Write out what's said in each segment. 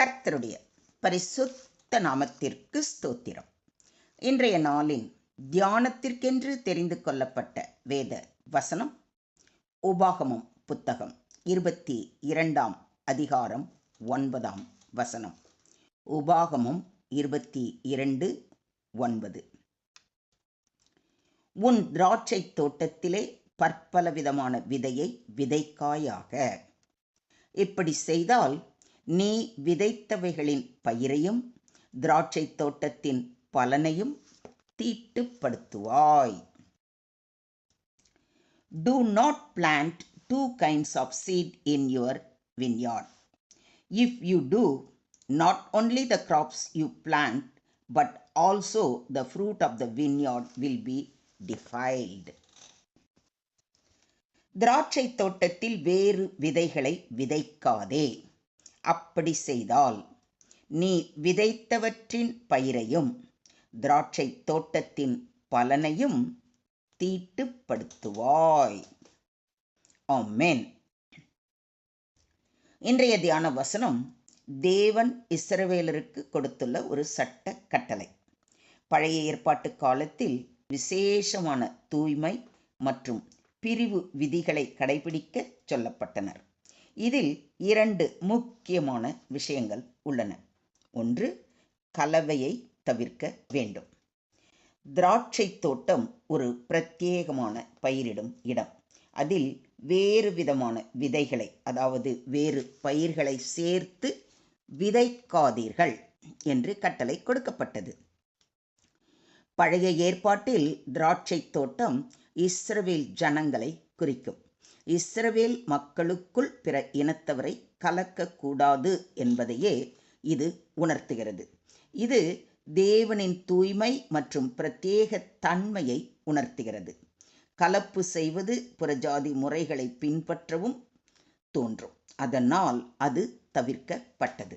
கர்த்தருடைய பரிசுத்த நாமத்திற்கு ஸ்தோத்திரம். இன்றைய நாளின் தியானத்திற்கென்று தெரிந்து கொள்ளப்பட்ட வேத வசனம் உபாகமம் புத்தகம் இருபத்தி இரண்டாம் அதிகாரம் ஒன்பதாம் வசனம். உபாகமம் இருபத்தி இரண்டு ஒன்பது. உன் திராட்சை தோட்டத்திலே பற்பல விதமான விதையை விதைக்காயாக. இப்படி செய்தால் நீ விதைத்தவைகளின் பயிரையும் திராட்சை தோட்டத்தின் பலனையும் தீட்டுப்படுத்துவாய் do not plant two kinds of seed in your vineyard. If you do, not only the crops you plant, but also the fruit of the vineyard will be defiled. திராட்சை தோட்டத்தில் வேறு விதைகளை விதைக்காதே அப்படி செய்தால் நீ விதைத்தவற்றின் பயிரையும் திராட்சை தோட்டத்தின் பலனையும் தீட்டுப்படுத்துவாய். ஆமென். இன்றைய தியான வசனம் தேவன் இஸ்ரவேலருக்கு கொடுத்துள்ள ஒரு சட்ட கட்டளை. பழைய ஏற்பாட்டு காலத்தில் விசேஷமான தூய்மை மற்றும் பிரிவு விதிகளை கடைபிடிக்க சொல்லப்பட்டனர். இதில் இரண்டு முக்கியமான விஷயங்கள் உள்ளன. ஒன்று கலவையை தவிர்க்க வேண்டும். திராட்சை தோட்டம் ஒரு பிரத்யேகமான பயிரிடும் இடம். அதில் வேறு விதமான விதைகளை அதாவது வேறு பயிர்களை சேர்த்து விதைக்காதீர்கள் என்று கட்டளை கொடுக்கப்பட்டது. பழைய ஏற்பாட்டில் திராட்சை தோட்டம் இஸ்ரவேல் ஜனங்களை குறிக்கும். இஸ்ரவேல் மக்களுக்குள் பிற இனத்தவரை கலக்கக்கூடாது என்பதையே இது உணர்த்துகிறது. இது தேவனின் தூய்மை மற்றும் பிரத்யேக தன்மையை உணர்த்துகிறது. கலப்பு செய்வது புறஜாதி முறைகளை பின்பற்றவும் தோன்றும். அதனால் அது தவிர்க்கப்பட்டது.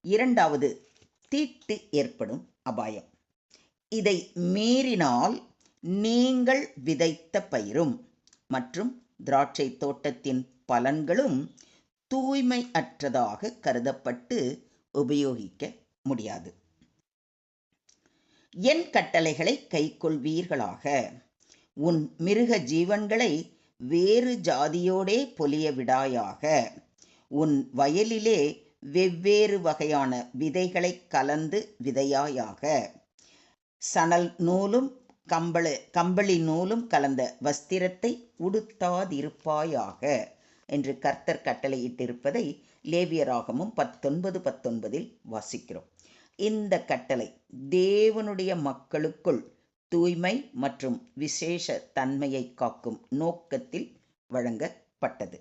இரண்டாவது தீட்டு ஏற்படும் அபாயம். இதை மீறினால் நீங்கள் விதைத்த பயிரும் மற்றும் திராட்சை தோட்டத்தின் பலன்களும் தூய்மை அற்றதாக கருதப்பட்டு உபயோகிக்க முடியாது. என் கட்டளைகளை கைக்கொள்வீர்களாக. உன் மிருக ஜீவன்களை வேறு ஜாதியோடே பொலிய விடாயாக. உன் வயலிலே வெவ்வேறு வகையான விதைகளை கலந்து விதையாயாக. சணல் நூலும் கம்பள கம்பளி நூலும் கலந்த வஸ்திரத்தை உடுத்தாதிருப்பாயாக என்று கர்த்தர் கட்டளையிட்டிருப்பதை லேவியராகமும் பத்தொன்பது பத்தொன்பதில் வாசிக்கிறோம். இந்த கட்டளை தேவனுடைய மக்களுக்குள் தூய்மை மற்றும் விசேஷ தன்மையை காக்கும் நோக்கத்தில் வழங்கப்பட்டது.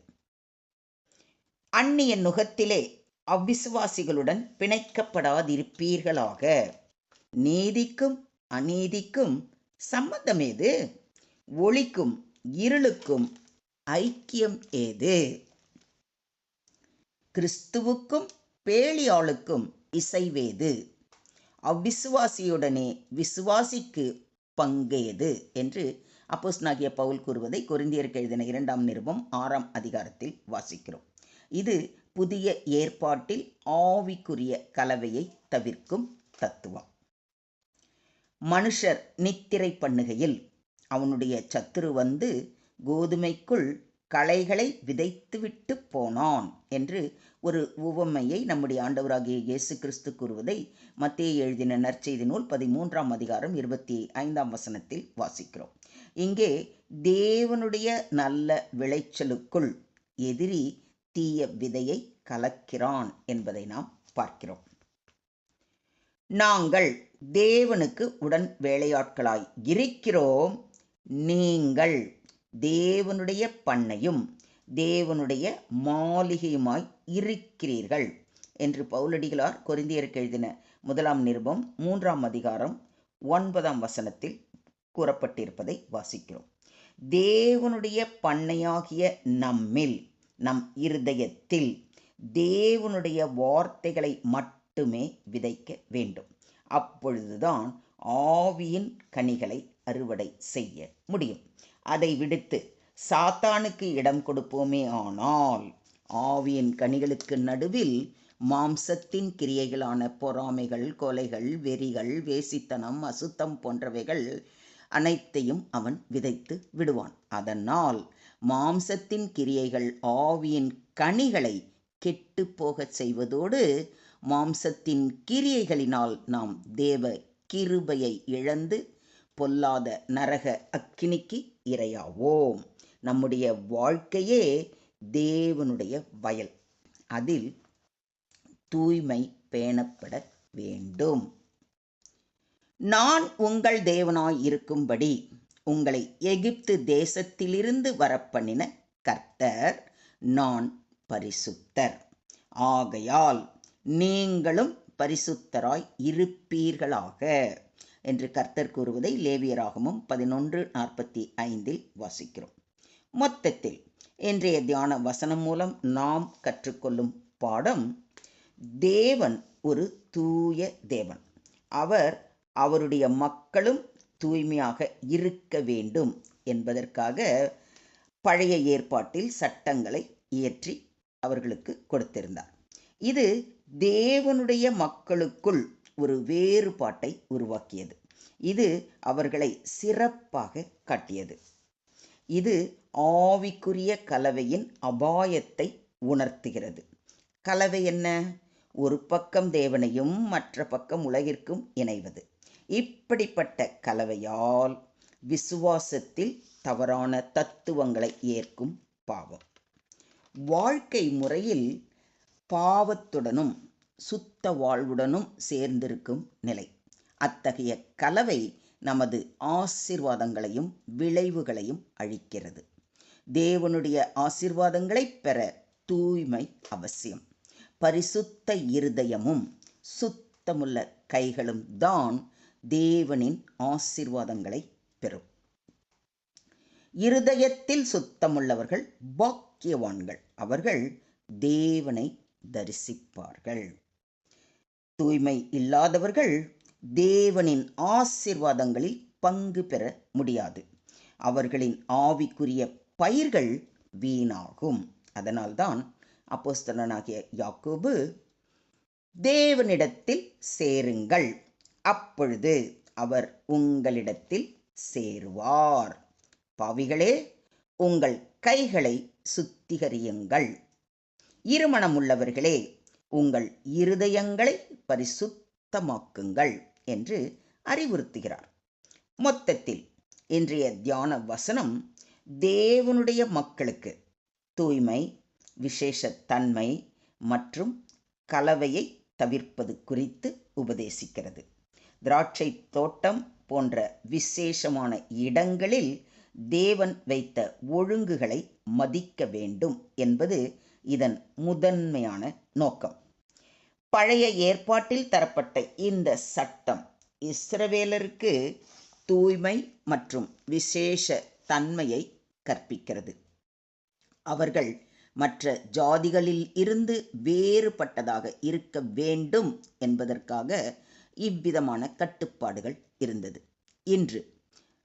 அந்நிய நுகத்திலே அவ்விசுவாசிகளுடன் பிணைக்கப்படாதிருப்பீர்களாக. நீதிக்கும் அநீதிக்கும் சம்மந்தம் ஏது ஒளிக்கும் இருளுக்கும் ஐக்கியம் ஏது கிறிஸ்துவுக்கும் பேலியாளுக்கும் இசைவேது. அவ்விசுவாசியுடனே விசுவாசிக்கு பங்கேது என்று அப்போஸ்னாகிய பவுல் கூறுவதை கொரிந்தியருக்கு எழுதின இரண்டாம் நிருபம் ஆறாம் அதிகாரத்தில் வாசிக்கிறோம். இது புதிய ஏற்பாட்டில் ஆவிக்குரிய கலவையை தவிர்க்கும் தத்துவம். மனுஷர் நித்திரை பண்ணுகையில் அவனுடைய சத்துரு வந்து கோதுமைக்குள் களைகளை விதைத்துவிட்டு போனான் என்று ஒரு உவமையை நம்முடைய ஆண்டவராகிய இயேசு கிறிஸ்து கூறுவதை மத்திய எழுதின நற்செய்தி நூல் பதிமூன்றாம் அதிகாரம் இருபத்தி ஐந்தாம் வசனத்தில் வாசிக்கிறோம். இங்கே தேவனுடைய நல்ல விளைச்சலுக்குள் எதிரி தீய விதையை கலக்கிறான் என்பதை நாம் பார்க்கிறோம். நாங்கள் தேவனுக்கு உடன் வேலையாட்களாய் இருக்கிறோம். நீங்கள் தேவனுடைய பண்ணையும் தேவனுடைய மாளிகையுமாய் இருக்கிறீர்கள் என்று பவுலடிகளார் கொரிந்தியருக்கு எழுதின முதலாம் நிருபம் மூன்றாம் அதிகாரம் ஒன்பதாம் வசனத்தில் கூறப்பட்டிருப்பதை வாசிக்கிறோம். தேவனுடைய பண்ணையாகிய நம்மில் நம் இருதயத்தில் தேவனுடைய வார்த்தைகளை மட்டும் மட்டுமே விதைக்க வேண்டும். அப்பொழுதுதான் ஆவியின் கனிகளை அறுவடை செய்ய முடியும். அதை விடுத்து சாத்தானுக்கு இடம் கொடுப்போமே ஆனால் ஆவியின் கனிகளுக்கு நடுவில் மாம்சத்தின் கிரியைகளான பொறாமைகள் கொலைகள் வெறிகள் வேசித்தனம் அசுத்தம் போன்றவைகள் அனைத்தையும் அவன் விதைத்து விடுவான். அதனால் மாம்சத்தின் கிரியைகள் ஆவியின் கனிகளை கெட்டு போகச் செய்வதோடு மாம்சத்தின் கிரியைகளினால் நாம் தேவ கிருபையை இழந்து பொல்லாத நரக அக்கினிக்கு இரையாவோம். நம்முடைய வாழ்க்கையே தேவனுடைய வயல். அதில் தூய்மை பேணப்பட வேண்டும். நான் உங்கள் தேவனாய் இருக்கும்படி உங்களை எகிப்து தேசத்திலிருந்து வரப்பண்ணின கர்த்தர் நான் பரிசுத்தர். ஆகையால் நீங்களும் பரிசுத்தராய் இருப்பீர்களாக என்று கர்த்தர் கூறுவதை லேவியராகமும் பதினொன்று நாற்பத்தி ஐந்தில் வாசிக்கிறோம். மொத்தத்தில் இன்றைய தியான வசனம் மூலம் நாம் கற்றுக்கொள்ளும் பாடம் தேவன் ஒரு தூய தேவன். அவர் அவருடைய மக்களும் தூய்மையாக இருக்க வேண்டும் என்பதற்காக பழைய ஏற்பாட்டில் சட்டங்களை இயற்றி அவர்களுக்கு கொடுத்திருந்தார். இது தேவனுடைய மக்களுக்குள் ஒரு வேறுபாட்டை உருவாக்கியது. இது அவர்களை சிறப்பாக காட்டியது. இது ஆவிக்குரிய கலவையின் அபாயத்தை உணர்த்துகிறது. கலவை என்ன? ஒரு பக்கம் தேவனையும் மற்ற பக்கம் உலகிற்கும் இணைவது. இப்படிப்பட்ட கலவையால் விசுவாசத்தில் தவறான தத்துவங்களை ஏற்கும் பாவம். வாழ்க்கை முறையில் பாவத்துடனும் சுத்த வாழ்வுடனும் சேர்ந்திருக்கும் நிலை. அத்தகைய கலவை நமது ஆசிர்வாதங்களையும் விளைவுகளையும் அழிக்கிறது. தேவனுடைய ஆசிர்வாதங்களை பெற தூய்மை அவசியம். பரிசுத்த இருதயமும் சுத்தமுள்ள கைகளும் தான் தேவனின் ஆசிர்வாதங்களை பெறும். இருதயத்தில் சுத்தமுள்ளவர்கள் பாக்கியவான்கள். அவர்கள் தேவனை தரிசிப்பார்கள். தூய்மை இல்லாதவர்கள் தேவனின் ஆசிர்வாதங்களில் பங்கு பெற முடியாது. அவர்களின் ஆவிக்குரிய பயிர்கள் வீணாகும். அதனால்தான் அப்போஸ்தலனாகிய யாக்கோபு தேவனிடத்தில் சேருங்கள். அப்பொழுது அவர் உங்களிடத்தில் சேருவார். பாவிகளே உங்கள் கைகளை சுத்திகரியுங்கள். இருமணம் உள்ளவர்களே உங்கள் இருதயங்களை பரிசுத்தமாக்குங்கள் என்று அறிவுறுத்துகிறார். மொத்தத்தில் இன்றைய தியான வசனம் தேவனுடைய மக்களுக்கு தூய்மை விசேஷ தன்மை மற்றும் கலவையை தவிர்ப்பது குறித்து உபதேசிக்கிறது. திராட்சை தோட்டம் போன்ற விசேஷமான இடங்களில் தேவன் வைத்த ஒழுங்குகளை மதிக்க வேண்டும் என்பது இதன் முதன்மையான நோக்கம். பழைய ஏற்பாட்டில் தரப்பட்ட இந்த சட்டம் இஸ்ரவேலருக்கு தூய்மை மற்றும் விசேஷ தன்மையை கற்பிக்கிறது. அவர்கள் மற்ற ஜாதிகளில் இருந்து வேறுபட்டதாக இருக்க வேண்டும் என்பதற்காக இவ்விதமான கட்டுப்பாடுகள் இருந்தது. இன்று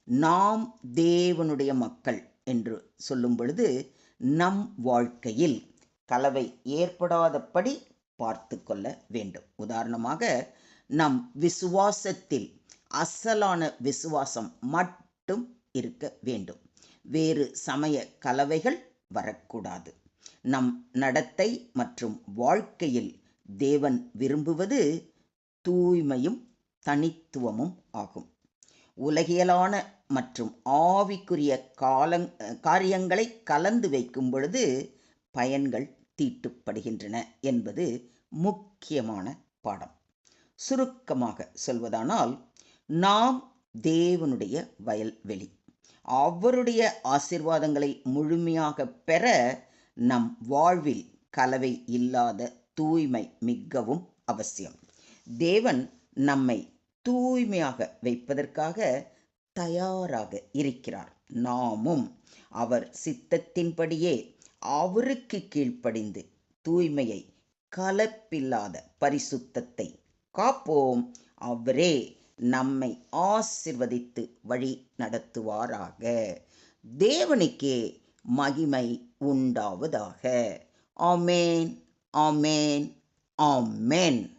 நாம் தேவனுடைய மக்கள் என்று சொல்லும் பொழுது நம் வாழ்க்கையில் கலவை ஏற்படாதபடி பார்த்து கொள்ள வேண்டும். உதாரணமாக நம் விசுவாசத்தில் அசலான விசுவாசம் மட்டும் இருக்க வேண்டும். வேறு சமய கலவைகள் வரக்கூடாது. நம் நடத்தை மற்றும் வாழ்க்கையில் தேவன் விரும்புவது தூய்மையும் தனித்துவமும் ஆகும். உலகியலான மற்றும் ஆவிக்குரிய காலங் காரியங்களை கலந்து வைக்கும் பொழுது பயன்கள் தீட்டுப்படுகின்றன என்பது முக்கியமான பாடம். சுருக்கமாக சொல்வதானால் நாம் தேவனுடைய வயல்வெளி அவருடைய ஆசிர்வாதங்களை முழுமையாக பெற நம் வாழ்வில் கலவை இல்லாத தூய்மை மிகவும் அவசியம். தேவன் நம்மை தூய்மையாக வைப்பதற்காக தயாராக இருக்கிறார். நாமும் அவர் சித்தத்தின்படியே அவருக்கு கீழ்ப்படிந்து தூய்மையை கலப்பில்லாத பரிசுத்தத்தை காப்போம். அவரே நம்மை ஆசிர்வதித்து வழி நடத்துவாராக. தேவனுக்கே மகிமை உண்டாவதாக. ஆமேன் ஆமேன் ஆமென்.